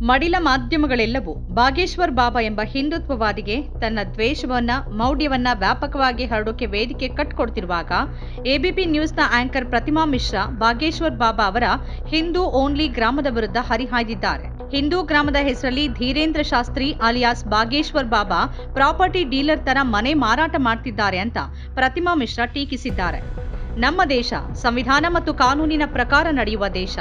ಮಡಿಲ ಮಾಧ್ಯಮಗಳೆಲ್ಲವೂ ಬಾಗೇಶ್ವರ್ ಬಾಬಾ ಎಂಬ ಹಿಂದುತ್ವವಾದಿಗೆ ತನ್ನ ದ್ವೇಷವನ್ನ, ಮೌಢ್ಯವನ್ನ ವ್ಯಾಪಕವಾಗಿ ಹರಡೋಕೆ ವೇದಿಕೆ ಕಟ್ಕೊಡ್ತಿರುವಾಗ ಎಬಿಪಿ ನ್ಯೂಸ್ನ ಆಂಕರ್ ಪ್ರತಿಮಾ ಮಿಶ್ರಾ ಬಾಗೇಶ್ವರ್ ಬಾಬಾ ಅವರ ಹಿಂದೂ ಓನ್ಲಿ ಗ್ರಾಮದ ವಿರುದ್ಧ ಹರಿಹಾಯ್ದಿದ್ದಾರೆ. ಹಿಂದೂ ಗ್ರಾಮದ ಹೆಸರಲ್ಲಿ Dhirendra Shastri alias Bageshwar Baba property dealer ತರ ಮನೆ ಮಾರಾಟ ಮಾಡ್ತಿದ್ದಾರೆ ಅಂತ ಪ್ರತಿಮಾ ಮಿಶ್ರಾ ಟೀಕಿಸಿದ್ದಾರೆ. ನಮ್ಮ ದೇಶ, ಸಂವಿಧಾನ ಮತ್ತು ಕಾನೂನಿನ ಪ್ರಕಾರ ನಡೆಯುವ ದೇಶ,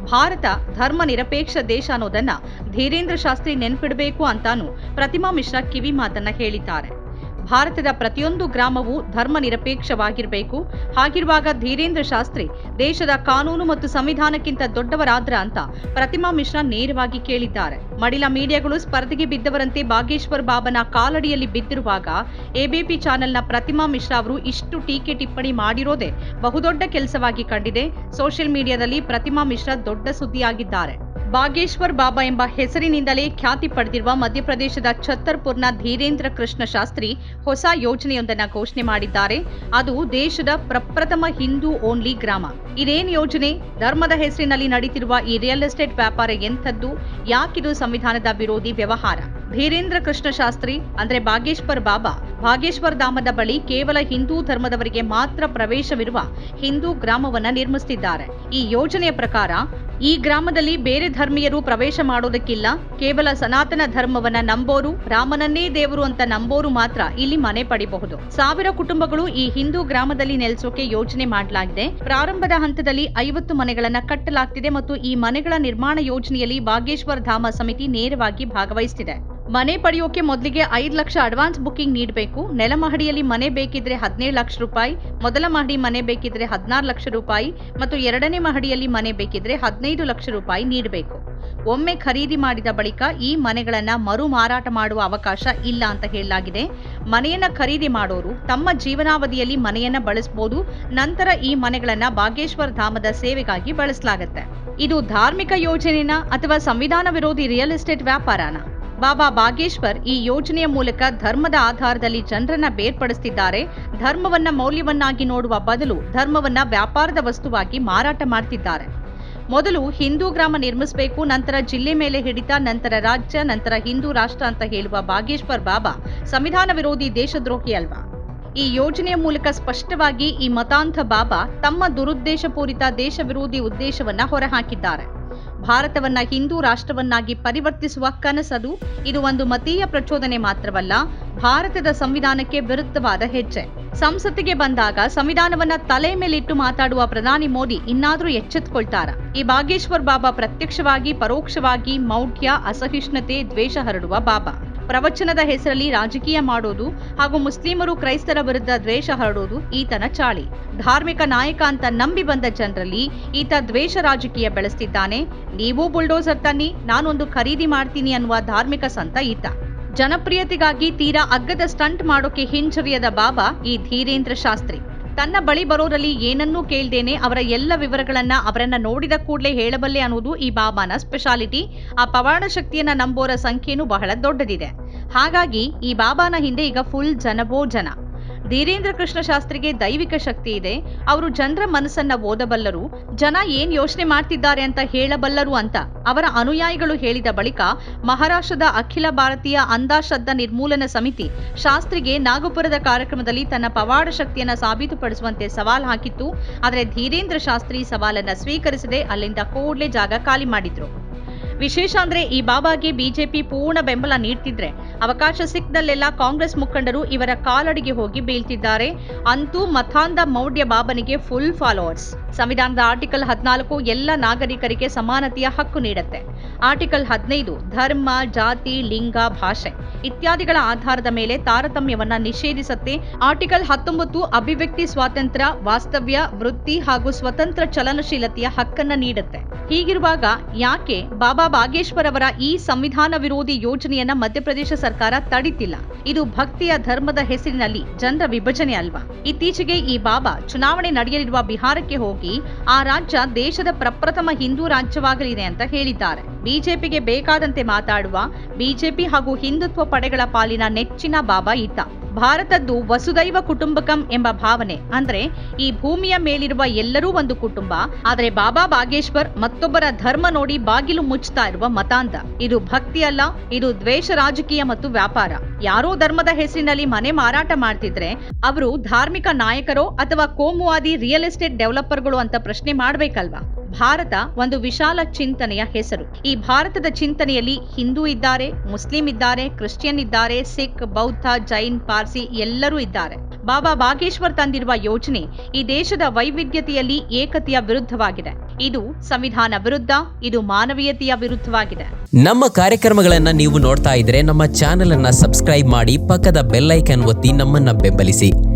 ಭಾರತ ಧರ್ಮ ನಿರಪೇಕ್ಷ ದೇಶ ಅನ್ನೋದನ್ನ ಧೀರೇಂದ್ರ ಶಾಸ್ತ್ರಿ ನೆನ್ಪಿಡಬೇಕು ಅಂತಾನು ಪ್ರತಿಮಾ ಮಿಶ್ರಾ ಕಿವಿ ಮಾತನ್ನ ಹೇಳಿದ್ದಾರೆ. ಭಾರತದ ಪ್ರತಿಯೊಂದು ಗ್ರಾಮವೂ ಧರ್ಮ ನಿರಪೇಕ್ಷವಾಗಿರಬೇಕು ಹಾಗಿರುವಾಗ ಧೀರೇಂದ್ರ ಶಾಸ್ತ್ರಿ, ದೇಶದ ಕಾನೂನು ಮತ್ತು ಸಂವಿಧಾನಕ್ಕಿಂತ ದೊಡ್ಡವರಾದ್ರ ಅಂತ ಪ್ರತಿಮಾ ಮಿಶ್ರಾ ನೇರವಾಗಿ ಕೇಳಿದ್ದಾರೆ. ಮಡಿಲ ಮೀಡಿಯಾಗಳು ಸ್ಪರ್ಧೆಗೆ ಬಿದ್ದವರಂತೆ ಬಾಗೇಶ್ವರ್ ಬಾಬನ ಕಾಲಡಿಯಲ್ಲಿ ಬಿದ್ದಿರುವಾಗ ಎಬಿಪಿ ಚಾನೆಲ್ನ ಪ್ರತಿಮಾ ಮಿಶ್ರಾ ಅವರು ಇಷ್ಟು ಟೀಕೆ ಟಿಪ್ಪಣಿ ಮಾಡಿರೋದೇ ಬಹುದೊಡ್ಡ ಕೆಲಸವಾಗಿ ಕಂಡಿದೆ. ಸೋಷಿಯಲ್ ಮೀಡಿಯಾದಲ್ಲಿ ಪ್ರತಿಮಾ ಮಿಶ್ರಾ ದೊಡ್ಡ ಸುದ್ದಿಯಾಗಿದ್ದಾರೆ. ಬಾಗೇಶ್ವರ್ ಬಾಬಾ ಎಂಬ ಹೆಸರಿನಿಂದಲೇ ಖ್ಯಾತಿ ಪಡೆದಿರುವ ಮಧ್ಯಪ್ರದೇಶದ ಛತ್ತರ್ಪುರ್ನ ಧೀರೇಂದ್ರ ಕೃಷ್ಣ ಶಾಸ್ತ್ರಿ ಹೊಸ ಯೋಜನೆಯೊಂದನ್ನು ಘೋಷಣೆ ಮಾಡಿದ್ದಾರೆ. ಅದು ದೇಶದ ಪ್ರಪ್ರಥಮ ಹಿಂದೂ ಓನ್ಲಿ ಗ್ರಾಮ. ಇದೇನು ಯೋಜನೆ? ಧರ್ಮದ ಹೆಸರಿನಲ್ಲಿ ನಡೀತಿರುವ ಈ ರಿಯಲ್ ಎಸ್ಟೇಟ್ ವ್ಯಾಪಾರ ಎಂಥದ್ದು? ಯಾಕಿದು ಸಂವಿಧಾನದ ವಿರೋಧಿ ವ್ಯವಹಾರ? ಧೀರೇಂದ್ರ ಕೃಷ್ಣ ಶಾಸ್ತ್ರಿ ಅಂದ್ರೆ ಬಾಗೇಶ್ವರ್ ಬಾಬಾ, ಬಾಗೇಶ್ವರ್ ಧಾಮದ ಬಳಿ ಕೇವಲ ಹಿಂದೂ ಧರ್ಮದವರಿಗೆ ಮಾತ್ರ ಪ್ರವೇಶವಿರುವ ಹಿಂದೂ ಗ್ರಾಮವನ್ನ ನಿರ್ಮಿಸುತ್ತಿದ್ದಾರೆ ಈ ಯೋಜನೆಯ ಪ್ರಕಾರ ಈ ಗ್ರಾಮದಲ್ಲಿ ಬೇರೆ ಧರ್ಮೀಯರು ಪ್ರವೇಶ ಮಾಡೋದಕ್ಕಿಲ್ಲ. ಕೇವಲ ಸನಾತನ ಧರ್ಮವನ್ನ ನಂಬೋರು, ರಾಮನನ್ನೇ ದೇವರು ಅಂತ ನಂಬೋರು ಮಾತ್ರ ಇಲ್ಲಿ ಮನೆ ಪಡಿಬಹುದು. ಸಾವಿರ ಕುಟುಂಬಗಳು ಈ ಹಿಂದೂ ಗ್ರಾಮದಲ್ಲಿ ನೆಲೆಸೋಕೆ ಯೋಜನೆ ಮಾಡಲಾಗಿದೆ. ಪ್ರಾರಂಭದ ಹಂತದಲ್ಲಿ ಐವತ್ತು ಮನೆಗಳನ್ನ ಕಟ್ಟಲಾಗ್ತಿದೆ ಮತ್ತು ಈ ಮನೆಗಳ ನಿರ್ಮಾಣ ಯೋಜನೆಯಲ್ಲಿ ಬಾಗೇಶ್ವರ ಧಾಮ ಸಮಿತಿ ನೇರವಾಗಿ ಭಾಗವಹಿಸುತ್ತಿದೆ ಮನೆ ಪಡೆಯೋಕೆ ಮೊದಲಿಗೆ ಐದು ಲಕ್ಷ ಅಡ್ವಾನ್ಸ್ ಬುಕ್ಕಿಂಗ್ ನೀಡಬೇಕು. ನೆಲ ಮಹಡಿಯಲ್ಲಿ ಮನೆ ಬೇಕಿದ್ರೆ ಹದಿನೇಳು ಲಕ್ಷ ರೂಪಾಯಿ, ಮೊದಲ ಮಹಡಿ ಮನೆ ಬೇಕಿದ್ರೆ ಹದಿನಾರು ಲಕ್ಷ ರೂಪಾಯಿ ಮತ್ತು ಎರಡನೇ ಮಹಡಿಯಲ್ಲಿ ಮನೆ ಬೇಕಿದ್ರೆ ಹದಿನೈದು ಲಕ್ಷ ರೂಪಾಯಿ ನೀಡಬೇಕು. ಒಮ್ಮೆ ಖರೀದಿ ಮಾಡಿದ ಬಳಿಕ ಈ ಮನೆಗಳನ್ನ ಮರು ಮಾರಾಟ ಮಾಡುವ ಅವಕಾಶ ಇಲ್ಲ ಅಂತ ಹೇಳಲಾಗಿದೆ. ಮನೆಯನ್ನ ಖರೀದಿ ಮಾಡೋರು ತಮ್ಮ ಜೀವನಾವಧಿಯಲ್ಲಿ ಮನೆಯನ್ನ ಬಳಸಬಹುದು ನಂತರ ಈ ಮನೆಗಳನ್ನ ಭಾಗೇಶ್ವರ ಧಾಮದ ಸೇವೆಗಾಗಿ ಬಳಸಲಾಗುತ್ತೆ. ಇದು ಧಾರ್ಮಿಕ ಯೋಜನೆನ ಅಥವಾ ಸಂವಿಧಾನ ವಿರೋಧಿ ರಿಯಲ್ ಎಸ್ಟೇಟ್ ವ್ಯಾಪಾರನ? ಬಾಬಾ ಬಾಗೇಶ್ವರ್ ಈ ಯೋಜನೆಯ ಮೂಲಕ ಧರ್ಮದ ಆಧಾರದಲ್ಲಿ ಜನರನ್ನ ಬೇರ್ಪಡಿಸುತ್ತಿದ್ದಾರೆ ಧರ್ಮವನ್ನ ಮೌಲ್ಯವನ್ನಾಗಿ ನೋಡುವ ಬದಲು ಧರ್ಮವನ್ನ ವ್ಯಾಪಾರದ ವಸ್ತುವಾಗಿ ಮಾರಾಟ ಮಾಡ್ತಿದ್ದಾರೆ. ಮೊದಲು ಹಿಂದೂ ಗ್ರಾಮ ನಿರ್ಮಿಸಬೇಕು, ನಂತರ ಜಿಲ್ಲೆ ಮೇಲೆ ಹಿಡಿತ, ನಂತರ ರಾಜ್ಯ, ನಂತರ ಹಿಂದೂ ರಾಷ್ಟ್ರ ಅಂತ ಹೇಳುವ ಬಾಗೇಶ್ವರ್ ಬಾಬಾ ಸಂವಿಧಾನ ವಿರೋಧಿ ದೇಶದ್ರೋಹಿ ಅಲ್ವಾ? ಈ ಯೋಜನೆಯ ಮೂಲಕ ಸ್ಪಷ್ಟವಾಗಿ ಈ ಮತಾಂಧ ಬಾಬಾ ತಮ್ಮ ದುರುದ್ದೇಶಪೂರಿತ ದೇಶ ವಿರೋಧಿ ಉದ್ದೇಶವನ್ನ ಹೊರಹಾಕಿದ್ದಾರೆ. ಭಾರತವನ್ನ ಹಿಂದೂ ರಾಷ್ಟ್ರವನ್ನಾಗಿ ಪರಿವರ್ತಿಸುವ ಕನಸದು ಇದು ಒಂದು ಮತೀಯ ಪ್ರಚೋದನೆ ಮಾತ್ರವಲ್ಲ, ಭಾರತದ ಸಂವಿಧಾನಕ್ಕೆ ವಿರುದ್ಧವಾದ ಹೆಜ್ಜೆ. ಸಂಸತ್ತಿಗೆ ಬಂದಾಗ ಸಂವಿಧಾನವನ್ನ ತಲೆ ಮೇಲಿಟ್ಟು ಮಾತಾಡುವ ಪ್ರಧಾನಿ ಮೋದಿ ಇನ್ನಾದ್ರೂ ಎಚ್ಚೆತ್ಕೊಳ್ತಾರ. ಈ ಬಾಗೇಶ್ವರ್ ಬಾಬಾ ಪ್ರತ್ಯಕ್ಷವಾಗಿ, ಪರೋಕ್ಷವಾಗಿ ಮೌಢ್ಯ, ಅಸಹಿಷ್ಣುತೆ, ದ್ವೇಷ ಹರಡುವ ಬಾಬಾ. ಪ್ರವಚನದ ಹೆಸರಲ್ಲಿ ರಾಜಕೀಯ ಮಾಡೋದು ಹಾಗೂ ಮುಸ್ಲಿಮರು ಕ್ರೈಸ್ತರ ವಿರುದ್ಧ ದ್ವೇಷ ಹರಡೋದು ಈತನ ಚಾಳಿ. ಧಾರ್ಮಿಕ ನಾಯಕ ಅಂತ ನಂಬಿ ಬಂದ ಜನರಲ್ಲಿ ಈತ ದ್ವೇಷ ರಾಜಕೀಯ ಬೆಳೆಸ್ತಿದ್ದಾನೆ. ನೀವು ಬುಲ್ಡೋಸರ್ ತನ್ನಿ, ನಾನೊಂದು ಖರೀದಿ ಮಾಡ್ತೀನಿ ಅನ್ನುವ ಧಾರ್ಮಿಕ ಸಂತ ಈತ. ಜನಪ್ರಿಯತೆಗಾಗಿ ತೀರಾ ಅಗ್ಗದ ಸ್ಟಂಟ್ ಮಾಡೋಕೆ ಹಿಂಜರಿಯದ ಬಾಬಾ ಈ ಧೀರೇಂದ್ರ ಶಾಸ್ತ್ರಿ. ತನ್ನ ಬಳಿ ಬರೋರಲ್ಲಿ ಏನನ್ನೂ ಕೇಳ್ದೇನೆ ಅವರ ಎಲ್ಲ ವಿವರಗಳನ್ನ ಅವರನ್ನ ನೋಡಿದ ಕೂಡಲೇ ಹೇಳಬಲ್ಲೆ ಅನ್ನೋದು ಈ ಬಾಬಾನ ಸ್ಪೆಷಾಲಿಟಿ ಆ ಪವಾಡ ಶಕ್ತಿಯನ್ನ ನಂಬೋರ ಸಂಖ್ಯೆನೂ ಬಹಳ ದೊಡ್ಡದಿದೆ. ಹಾಗಾಗಿ ಈ ಬಾಬಾನ ಹಿಂದೆ ಈಗ ಫುಲ್ ಜನಬೋ ಜನ. ಧೀರೇಂದ್ರ ಕೃಷ್ಣ ಶಾಸ್ತ್ರಿಗೆ ದೈವಿಕ ಶಕ್ತಿ ಇದೆ. ಅವರು ಜನರ ಮನಸ್ಸನ್ನ ಓದಬಲ್ಲರು. ಜನ ಏನ್ ಯೋಚನೆ ಮಾಡ್ತಿದ್ದಾರೆ ಅಂತ ಹೇಳಬಲ್ಲರು ಅಂತ ಅವರ ಅನುಯಾಯಿಗಳು ಹೇಳಿದ ಬಳಿಕ ಮಹಾರಾಷ್ಟ್ರದ ಅಖಿಲ ಭಾರತೀಯ ಅಂಧಾಶ್ರದ್ಧಾ ನಿರ್ಮೂಲನ ಸಮಿತಿ ಶಾಸ್ತ್ರಿಗೆ ನಾಗಪುರದ ಕಾರ್ಯಕ್ರಮದಲ್ಲಿ ತನ್ನ ಪವಾಡ ಶಕ್ತಿಯನ್ನ ಸಾಬೀತುಪಡಿಸುವಂತೆ ಸವಾಲ್ ಹಾಕಿತ್ತು. ಆದರೆ ಧೀರೇಂದ್ರ ಶಾಸ್ತ್ರಿ ಸವಾಲನ್ನ ಸ್ವೀಕರಿಸದೆ ಅಲ್ಲಿಂದ ಕೂಡಲೇ ಜಾಗ ಖಾಲಿ ಮಾಡಿದ್ರು. ವಿಶೇಷ ಅಂದ್ರೆ ಈ ಬಾಬಾಗೆ ಬಿಜೆಪಿ ಪೂರ್ಣ ಬೆಂಬಲ ನೀಡ್ತಿದ್ರೆ. ಅವಕಾಶ ಸಿಕ್ಕದಲ್ಲೆಲ್ಲ ಕಾಂಗ್ರೆಸ್ ಮುಖಂಡರು ಇವರ ಕಾಲಡಿಗೆ ಹೋಗಿ ಬೀಳ್ತಿದ್ದಾರೆ. ಅಂತೂ ಮಥಾಂಧ ಮೌಢ್ಯ ಬಾಬನಿಗೆ ಫುಲ್ ಫಾಲೋವರ್ಸ್ ಸಂವಿಧಾನದ ಆರ್ಟಿಕಲ್ ಹದಿನಾಲ್ಕು ಎಲ್ಲ ನಾಗರಿಕರಿಗೆ ಸಮಾನತೆಯ ಹಕ್ಕು ನೀಡುತ್ತೆ. ಆರ್ಟಿಕಲ್ ಹದಿನೈದು, ಧರ್ಮ, ಜಾತಿ, ಲಿಂಗ, ಭಾಷೆ ಇತ್ಯಾದಿಗಳ ಆಧಾರದ ಮೇಲೆ ತಾರತಮ್ಯವನ್ನ ನಿಷೇಧಿಸುತ್ತೆ. ಆರ್ಟಿಕಲ್ ಹತ್ತೊಂಬತ್ತು, ಅಭಿವ್ಯಕ್ತಿ ಸ್ವಾತಂತ್ರ್ಯ, ವಾಸ್ತವ್ಯ, ವೃತ್ತಿ ಹಾಗೂ ಸ್ವತಂತ್ರ ಚಲನಶೀಲತೆಯ ಹಕ್ಕನ್ನ ನೀಡುತ್ತೆ. ಹೀಗಿರುವಾಗ ಯಾಕೆ ಬಾಬಾ ಬಾಗೇಶ್ವರ್ ಅವರ ಈ ಸಂವಿಧಾನ ವಿರೋಧಿ ಯೋಜನೆಯನ್ನ ಮಧ್ಯಪ್ರದೇಶ ಸರ್ಕಾರ ತಡಿತಿಲ್ಲ? ಇದು ಭಕ್ತಿಯ ಧರ್ಮದ ಹೆಸರಿನಲ್ಲಿ ಜನರ ವಿಭಜನೆ ಅಲ್ವಾ? ಇತ್ತೀಚೆಗೆ ಈ ಬಾಬಾ ಚುನಾವಣೆ ನಡೆಯಲಿರುವ ಬಿಹಾರಕ್ಕೆ ಹೋಗಿ ಆ ರಾಜ್ಯ ದೇಶದ ಪ್ರಪ್ರಥಮ ಹಿಂದೂ ರಾಜ್ಯವಾಗಲಿದೆ ಅಂತ ಹೇಳಿದ್ದಾರೆ. ಬಿಜೆಪಿಗೆ ಬೇಕಾದಂತೆ ಮಾತಾಡುವ ಬಿಜೆಪಿ ಹಾಗೂ ಹಿಂದುತ್ವ ಪಡೆಗಳ ಪಾಲಿನ ನೆಚ್ಚಿನ ಬಾಬಾ ಈತ ಭಾರತದ್ದು ವಸುದೈವ ಕುಟುಂಬಕಂ ಎಂಬ ಭಾವನೆ. ಅಂದ್ರೆ ಈ ಭೂಮಿಯ ಮೇಲಿರುವ ಎಲ್ಲರೂ ಒಂದು ಕುಟುಂಬ, ಆದರೆ ಬಾಬಾ ಬಾಗೇಶ್ವರ್ ಮತ್ತೊಬ್ಬರ ಧರ್ಮ ನೋಡಿ ಬಾಗಿಲು ಮುಚ್ಚುತ್ತಾ ಇರುವ ಮತಾಂಧ. ಇದು ಭಕ್ತಿ ಅಲ್ಲ, ಇದು ದ್ವೇಷ ರಾಜಕೀಯ ಮತ್ತು ವ್ಯಾಪಾರ. ಯಾರೋ ಧರ್ಮದ ಹೆಸರಿನಲ್ಲಿ ಮನೆ ಮಾರಾಟ ಮಾಡ್ತಿದ್ರೆ, ಅವರು ಧಾರ್ಮಿಕ ನಾಯಕರೋ ಅಥವಾ ಕೋಮುವಾದಿ ರಿಯಲ್ ಎಸ್ಟೇಟ್ ಡೆವಲಪರ್ಗಳು ಅಂತ ಪ್ರಶ್ನೆ ಮಾಡ್ಬೇಕಲ್ವಾ? ಭಾರತ ಒಂದು ವಿಶಾಲ ಚಿಂತನೆಯ ಹೆಸರು. ಈ ಭಾರತದ ಚಿಂತನೆಯಲ್ಲಿ ಹಿಂದೂ ಇದ್ದಾರೆ, ಮುಸ್ಲಿಂ ಇದ್ದಾರೆ, ಕ್ರಿಶ್ಚಿಯನ್ ಇದ್ದಾರೆ, ಸಿಖ್, ಬೌದ್ಧ, ಜೈನ್, ಪಾರ್ಸಿ ಎಲ್ಲರೂ ಇದ್ದಾರೆ. ಬಾಬಾ ಬಾಗೇಶ್ವರ್ ತಂದಿರುವ ಯೋಜನೆ ಈ ದೇಶದ ವೈವಿಧ್ಯತೆಯಲ್ಲಿ ಏಕತೆಯ ವಿರುದ್ಧವಾಗಿದೆ. ಇದು ಸಂವಿಧಾನ ವಿರುದ್ಧ, ಇದು ಮಾನವೀಯತೆಯ ವಿರುದ್ಧವಾಗಿದೆ. ನಮ್ಮ ಕಾರ್ಯಕ್ರಮಗಳನ್ನ ನೀವು ನೋಡ್ತಾ ಇದ್ರೆ ನಮ್ಮ ಚಾನೆಲ್ ಅನ್ನ ಸಬ್ಸ್ಕ್ರೈಬ್ ಮಾಡಿ ಪಕ್ಕದ ಬೆಲ್ಲೈಕನ್ ಒತ್ತಿ ನಮ್ಮನ್ನ ಬೆಂಬಲಿಸಿ.